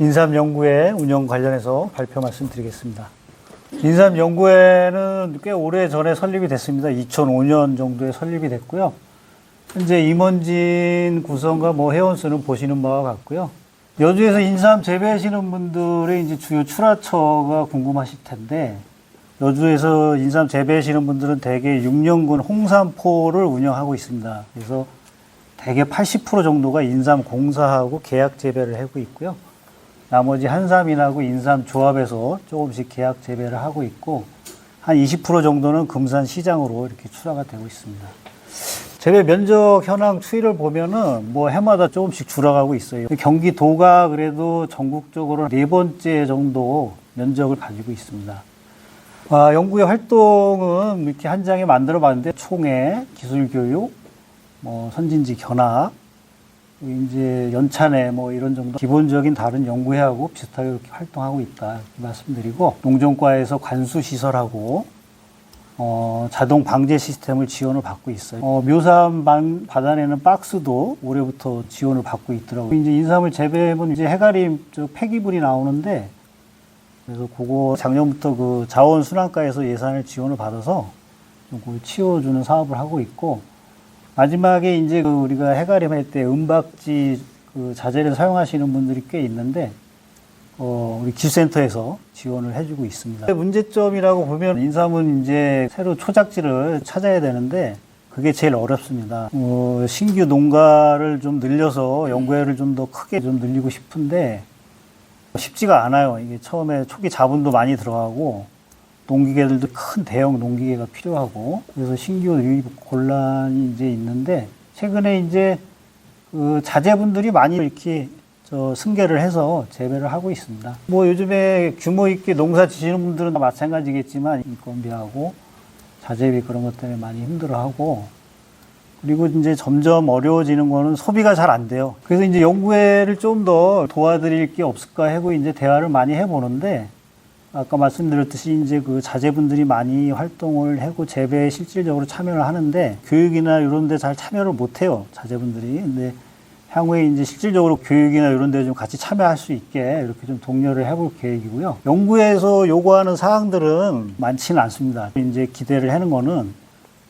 인삼연구회 운영 관련해서 발표 말씀드리겠습니다. 인삼연구회는 꽤 오래 전에 설립이 됐습니다. 2005년 정도에 설립이 됐고요. 현재 임원진 구성과 뭐 회원수는 보시는 바와 같고요. 여주에서 인삼 재배하시는 분들의 이제 주요 출하처가 궁금하실 텐데 여주에서 인삼 재배하시는 분들은 대개 6년군 홍삼포를 운영하고 있습니다. 그래서 대개 80% 정도가 인삼 공사하고 계약 재배를 하고 있고요. 나머지 한삼인하고 인삼 조합에서 조금씩 계약 재배를 하고 있고 한 20% 정도는 금산 시장으로 이렇게 출하가 되고 있습니다. 재배 면적 현황 추이를 보면은 뭐 해마다 조금씩 줄어가고 있어요. 경기도가 그래도 전국적으로 네 번째 정도 면적을 가지고 있습니다. 아, 연구의 활동은 이렇게 한 장에 만들어 봤는데 총회, 기술 교육, 뭐 선진지 견학, 이제 연찬회 뭐 이런 정도 기본적인 다른 연구회하고 비슷하게 이렇게 활동하고 있다 말씀드리고 농정과에서 관수 시설하고 어, 자동 방제 시스템을 지원을 받고 있어요. 어, 묘삼 반- 받아내는 박스도 올해부터 지원을 받고 있더라고요. 이제 인삼을 재배하면 이제 해가림 저 폐기물이 나오는데 그래서 그거 작년부터 그 자원순환과에서 예산을 지원을 받아서 좀 치워주는 사업을 하고 있고 마지막에 이제 그 우리가 해가림 할 때 은박지 그 자재를 사용하시는 분들이 꽤 있는데 어, 우리 기술센터에서 지원을 해주고 있습니다. 문제점이라고 보면 인삼은 이제 새로 초작지를 찾아야 되는데 그게 제일 어렵습니다. 어, 신규 농가를 좀 늘려서 연구회를 좀 더 크게 좀 늘리고 싶은데 쉽지가 않아요. 이게 처음에 초기 자본도 많이 들어가고 농기계들도 큰 대형 농기계가 필요하고 그래서 신규 유입 곤란이 이제 있는데 최근에 이제 그 자제분들이 많이 이렇게 저 승계를 해서 재배를 하고 있습니다. 뭐 요즘에 규모 있게 농사 지시는 분들은 다 마찬가지겠지만 인건비하고 자재비 그런 것 때문에 많이 힘들어하고 그리고 이제 점점 어려워지는 거는 소비가 잘 안 돼요. 그래서 이제 연구회를 좀 더 도와드릴 게 없을까 하고 이제 대화를 많이 해보는데 아까 말씀드렸듯이 이제 그 자제분들이 많이 활동을 하고 재배에 실질적으로 참여를 하는데 교육이나 이런 데 잘 참여를 못 해요. 자제분들이. 근데 향후에 이제 실질적으로 교육이나 이런 데 좀 같이 참여할 수 있게 이렇게 좀 독려를 해볼 계획이고요. 연구에서 요구하는 사항들은 많지는 않습니다. 이제 기대를 하는 거는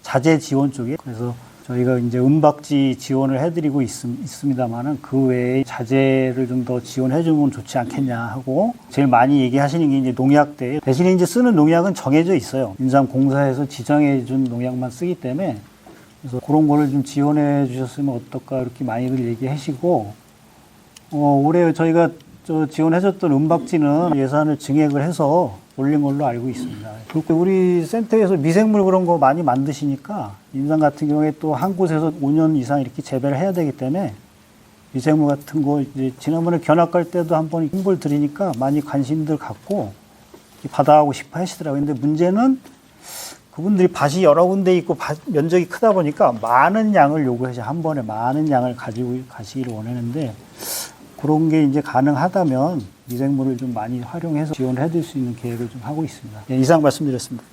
자재 지원 쪽에 그래서 저희가 이제 은박지 지원을 해드리고 있, 있습니다만은 그 외에 자재를 좀 더 지원해 주면 좋지 않겠냐 하고 제일 많이 얘기하시는 게 이제 농약대 대신에 이제 쓰는 농약은 정해져 있어요. 인삼공사에서 지정해 준 농약만 쓰기 때문에 그래서 그런 거를 좀 지원해 주셨으면 어떨까 이렇게 많이들 얘기하시고 어, 올해 저희가 저 지원해줬던 은박지는 예산을 증액을 해서 올린 걸로 알고 있습니다. 우리 센터에서 미생물 그런 거 많이 만드시니까 인삼 같은 경우에 또 한 곳에서 5년 이상 이렇게 재배를 해야 되기 때문에 미생물 같은 거 이제 지난번에 견학 갈 때도 한번 홍보를 드리니까 많이 관심들 갖고 받아가고 싶어 하시더라고요. 근데 문제는 그분들이 밭이 여러 군데 있고 밭 면적이 크다 보니까 많은 양을 요구해서 한 번에 많은 양을 가지고 가시기를 원하는데 그런 게 이제 가능하다면 미생물을 좀 많이 활용해서 지원을 해줄 수 있는 계획을 좀 하고 있습니다. 예, 이상 말씀드렸습니다.